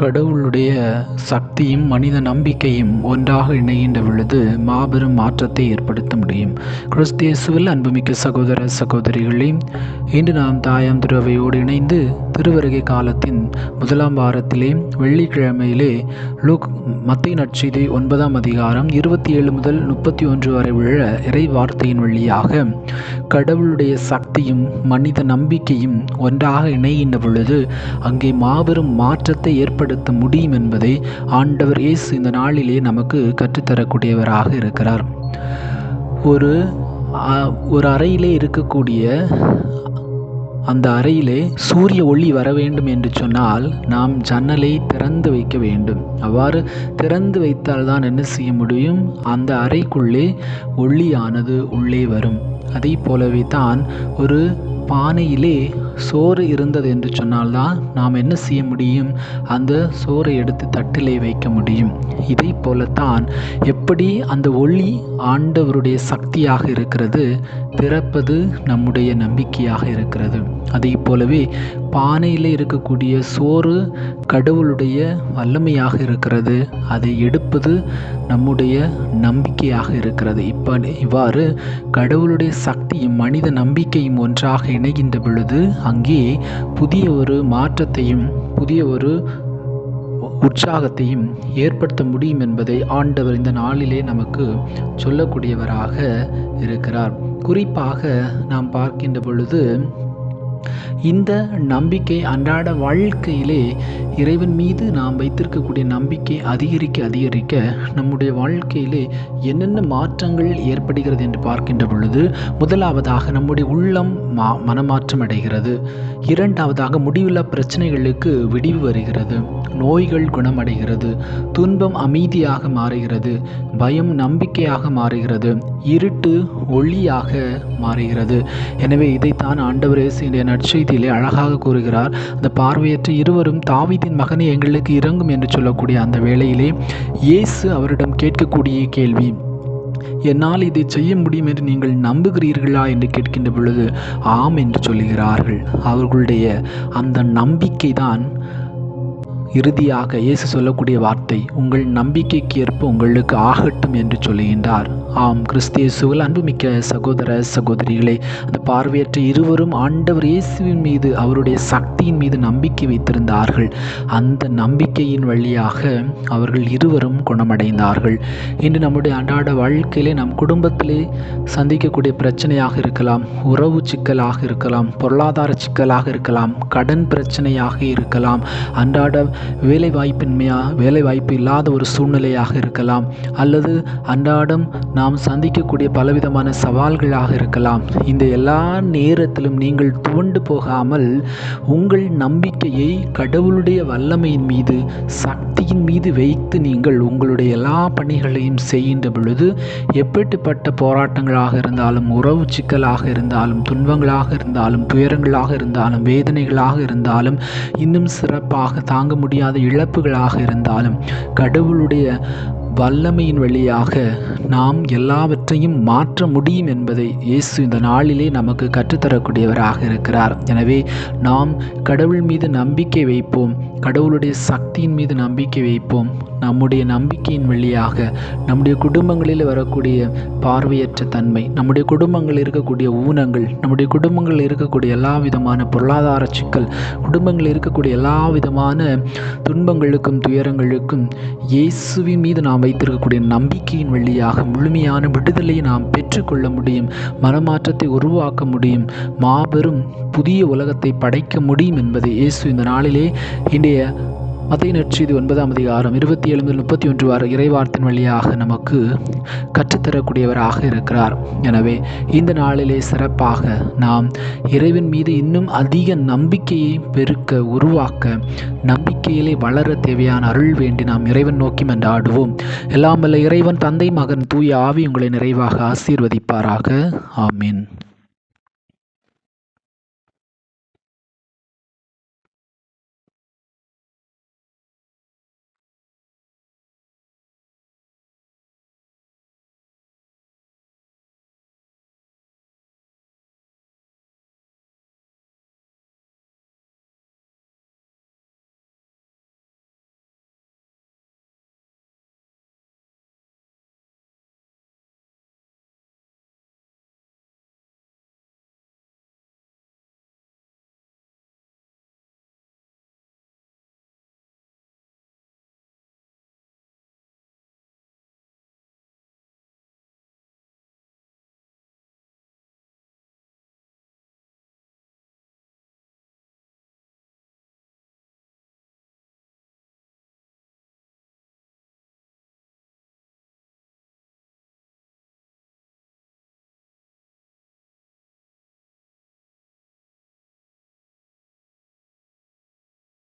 கடவுளுடைய சக்தியும் மனித நம்பிக்கையும் ஒன்றாக இணைகின்ற பொழுது மாபெரும் மாற்றத்தை ஏற்படுத்த முடியும். கிறிஸ்தியசுவில் அன்புமிக்க சகோதர சகோதரிகளே இன்று நாம் தாயாம் திருவையோடு இணைந்து திருவருகை காலத்தின் முதலாம் வாரத்திலே வெள்ளிக்கிழமையிலே லூக் மத்திய நற்செய்தி ஒன்பதாம் அதிகாரம் இருபத்தி ஏழு முதல் முப்பத்தி ஒன்று வரை உள்ள இறை வார்த்தையின் வழியாக கடவுளுடைய சக்தியும் மனித நம்பிக்கையும் ஒன்றாக இணைகின்ற பொழுது அங்கே மாபெரும் மாற்றத்தை ஏற்படுத்த முடியும் என்பதை ஆண்டவர் இயேசு இந்த நாளிலே நமக்கு கற்றுத்தரக்கூடியவராக இருக்கிறார். ஒரு ஒரு அறையிலே இருக்கக்கூடிய அந்த அறையிலே சூரிய ஒளி வர வேண்டும் என்று சொன்னால் நாம் ஜன்னலை திறந்து வைக்க வேண்டும். அவ்வாறு திறந்து வைத்தால் தான் என்ன செய்ய முடியும்? அந்த அறைக்குள்ளே ஒளியானது உள்ளே வரும். அதே போலவே தான் ஒரு பானையிலே சோறு இருந்தது என்று சொன்னால்தான் நாம் என்ன செய்ய முடியும்? அந்த சோறை எடுத்து தட்டிலே வைக்க முடியும். இதை போலத்தான் எப்படி அந்த ஒளி ஆண்டவருடைய சக்தியாக இருக்கிறது பிறப்பது நம்முடைய நம்பிக்கையாக இருக்கிறது. அதே போலவே பானையில் இருக்கக்கூடிய சோறு கடவுளுடைய வல்லமையாக இருக்கிறது. அதை எடுப்பது நம்முடைய நம்பிக்கையாக இருக்கிறது. இப்போ இவ்வாறு கடவுளுடைய சக்தியும் மனித நம்பிக்கையும் ஒன்றாக இணைகின்ற பொழுது அங்கே புதிய ஒரு மாற்றத்தையும் புதிய ஒரு உற்சாகத்தையும் ஏற்படுத்த முடியும் என்பதை ஆண்டவர் இந்த நாளிலே நமக்கு சொல்லக்கூடியவராக இருக்கிறார். குறிப்பாக நாம் பார்க்கின்ற பொழுது இந்த நம்பிக்கை அன்றாட வாழ்க்கையிலே இறைவன் மீது நாம் வைத்திருக்கக்கூடிய நம்பிக்கை அதிகரிக்க அதிகரிக்க நம்முடைய வாழ்க்கையிலே என்னென்ன மாற்றங்கள் ஏற்படுகிறது என்று பார்க்கின்ற பொழுது முதலாவதாக நம்முடைய உள்ளம் மா மனமாற்றம் அடைகிறது. இரண்டாவதாக முடிவுள்ள பிரச்சனைகளுக்கு விடிவு வருகிறது. நோய்கள் குணமடைகிறது. துன்பம் அமைதியாக மாறுகிறது. பயம் நம்பிக்கையாக மாறுகிறது. இருட்டு ஒளியாக மாறுகிறது. எனவே இதைத்தான் ஆண்டவர் நற்செய்தி நற்செய்தியிலே அழகாக கூறுகிறார் அந்த பார்வையற்ற இருவரும் தாவிதின் மகனை எங்களுக்கு இறங்கும் என்று சொல்லக்கூடிய அந்த வேளையிலே இயேசு அவரிடம் கேட்கக்கூடிய கேள்வி என்னால் இதை செய்ய முடியும் என்று நீங்கள் நம்புகிறீர்களா? என்று கேட்கின்ற பொழுது ஆம் என்று சொல்லுகிறார்கள். அவர்களுடைய அந்த நம்பிக்கை தான் இறுதியாக இயேசு சொல்லக்கூடிய வார்த்தை உங்கள் நம்பிக்கைக்கு ஏற்ப உங்களுக்கு ஆகட்டும் என்று சொல்லுகின்றார் ஆம் கிறிஸ்தியேசுவில் அன்புமிக்க சகோதர சகோதரிகளே அந்த பார்வையற்ற இருவரும் ஆண்டவர் இயேசுவின் மீது அவருடைய சக்தியின் மீது நம்பிக்கை வைத்திருந்தார்கள். அந்த நம்பிக்கையின் வழியாக அவர்கள் இருவரும் குணமடைந்தார்கள். இன்று நம்முடைய அன்றாட வாழ்க்கையிலே நம் குடும்பத்திலே சந்திக்கக்கூடிய பிரச்சனையாக இருக்கலாம் உறவு சிக்கலாக இருக்கலாம் பொருளாதார சிக்கலாக இருக்கலாம் கடன் பிரச்சனையாக இருக்கலாம் அன்றாட வேலை வேலைவாய்ப்பு வேலை வாய்ப்பு இல்லாத ஒரு சூழ்நிலையாக இருக்கலாம். அல்லது அன்றாடம் நாம் சந்திக்கக்கூடிய பலவிதமான சவால்களாக இருக்கலாம். இந்த எல்லா நேரத்திலும் நீங்கள் துவண்டு போகாமல் உங்கள் நம்பிக்கையை கடவுளுடைய வல்லமையின் மீது சக்தியின் மீது வைத்து நீங்கள் உங்களுடைய எல்லா பணிகளையும் செய்கின்ற பொழுது எப்படிப்பட்ட போராட்டங்களாக இருந்தாலும் உறவு சிக்கலாக இருந்தாலும் துன்பங்களாக இருந்தாலும் துயரங்களாக இருந்தாலும் வேதனைகளாக இருந்தாலும் இன்னும் சிறப்பாக தாங்க முடியும். முடியாத இழப்புகளாக இருந்தாலும் கடவுளுடைய வல்லமையின் வழியாக நாம் எல்லாவற்றையும் மாற்ற முடியும் என்பதை இயேசு இந்த நாளிலே நமக்கு கற்றுத்தரக்கூடியவராக இருக்கிறார். எனவே நாம் கடவுள் மீது நம்பிக்கை வைப்போம். கடவுளுடைய சக்தியின் மீது நம்பிக்கை வைப்போம். நம்முடைய நம்பிக்கையின் வழியாக நம்முடைய குடும்பங்களில் வரக்கூடிய பார்வையற்ற தன்மை நம்முடைய குடும்பங்களில் இருக்கக்கூடிய ஊனங்கள் நம்முடைய குடும்பங்களில் இருக்கக்கூடிய எல்லா விதமான பொருளாதார சிக்கல் குடும்பங்களில் இருக்கக்கூடிய எல்லா விதமான துன்பங்களுக்கும் துயரங்களுக்கும் இயேசுவின் மீது நாம் வைத்திருக்கக்கூடிய நம்பிக்கையின் வழியாக முழுமையான விடுதலையை நாம் பெற்றுக்கொள்ள முடியும் மனமாற்றத்தை உருவாக்க முடியும் மாபெரும் புதிய உலகத்தை படைக்க முடியும் என்பதை இயேசு இந்த நாளிலே இன்றைய மத்திய நற்செய்தி ஒன்பதாம் அதிகாரம் இருபத்தி ஏழு முதல் முப்பத்தி ஒன்று வார இறைவார்த்தின் வழியாக நமக்கு கற்றுத்தரக்கூடியவராக இருக்கிறார். எனவே இந்த நாளிலே சிறப்பாக நாம் இறைவன் மீது இன்னும் அதிக நம்பிக்கையை பெருக்க உருவாக்க நம்பிக்கையிலே வளர தேவையான அருள் வேண்டி நாம் இறைவன் நோக்கி மன்றாடுவோம். எல்லாம் வல்ல இறைவன் தந்தை மகன் தூய ஆவி உங்களை நிறைவாக ஆசீர்வதிப்பாராக. ஆமீன்.